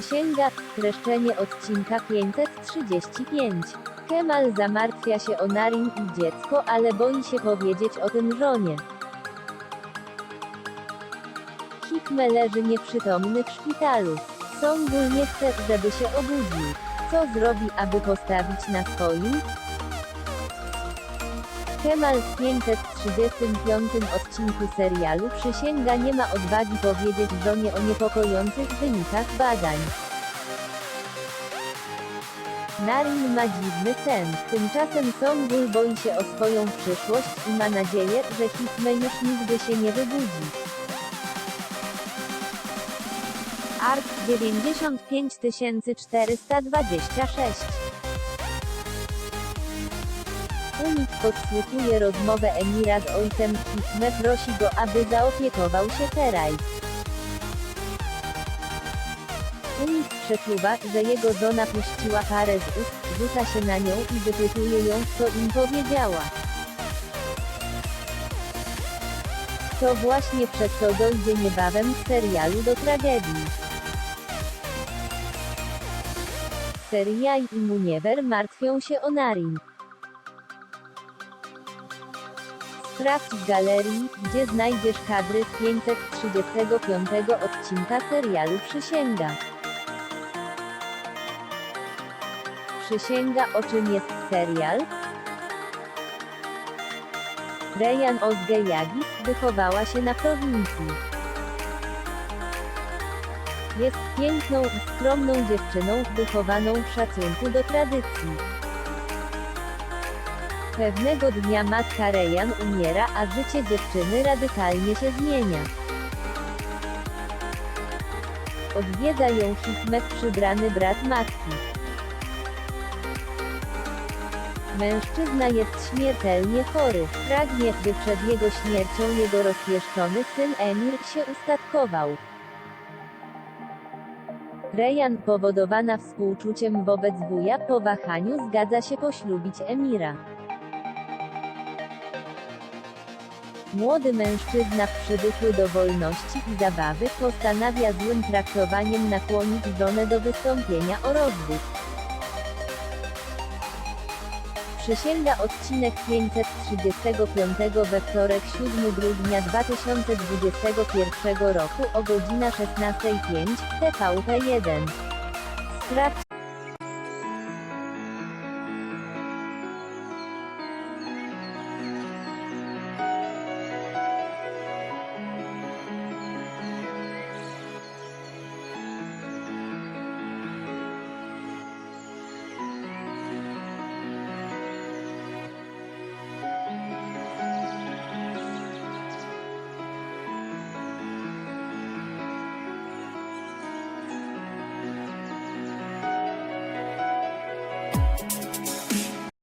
Przysięga, streszczenie odcinka 535. Kemal zamartwia się o Narin i dziecko, ale boi się powiedzieć o tym żonie. Hikme leży nieprzytomny w szpitalu. Songul nie chce, żeby się obudził. Co zrobi, aby postawić na swoim? Kemal w 535 odcinku serialu Przysięga nie ma odwagi powiedzieć żonie o niepokojących wynikach badań. Narin ma dziwny sen, tymczasem Songul boi się o swoją przyszłość i ma nadzieję, że Hikme już nigdy się nie wybudzi. Art 95426 Unik podsłuchuje rozmowę Emira z ojcem Hikme prosi go, aby zaopiekował się Teraj. Unik przeczuwa, że jego żona puściła parę z ust, rzuca się na nią i wypytuje ją, co im powiedziała. To właśnie przez to dojdzie niebawem w serialu do tragedii. Serial i Muniewer martwią się o Narin. W galerii, gdzie znajdziesz kadry z 535 odcinka serialu Przysięga. Przysięga o czym jest serial? Rejan Ozgejagis wychowała się na prowincji. Jest piękną i skromną dziewczyną, wychowaną w szacunku do tradycji. Pewnego dnia matka Rejan umiera, a życie dziewczyny radykalnie się zmienia. Odwiedza ją Hikmet przybrany brat matki. Mężczyzna jest śmiertelnie chory. Pragnie, by przed jego śmiercią jego rozpieszczony syn Emir się ustatkował. Rejan, powodowana współczuciem wobec wuja, po wahaniu zgadza się poślubić Emira. Młody mężczyzna przywykły do wolności i zabawy postanawia złym traktowaniem nakłonić żonę do wystąpienia o rozwód. Przysięga odcinek 535 we wtorek 7 grudnia 2021 roku o godzina 16.05 TVP1. Sprawdź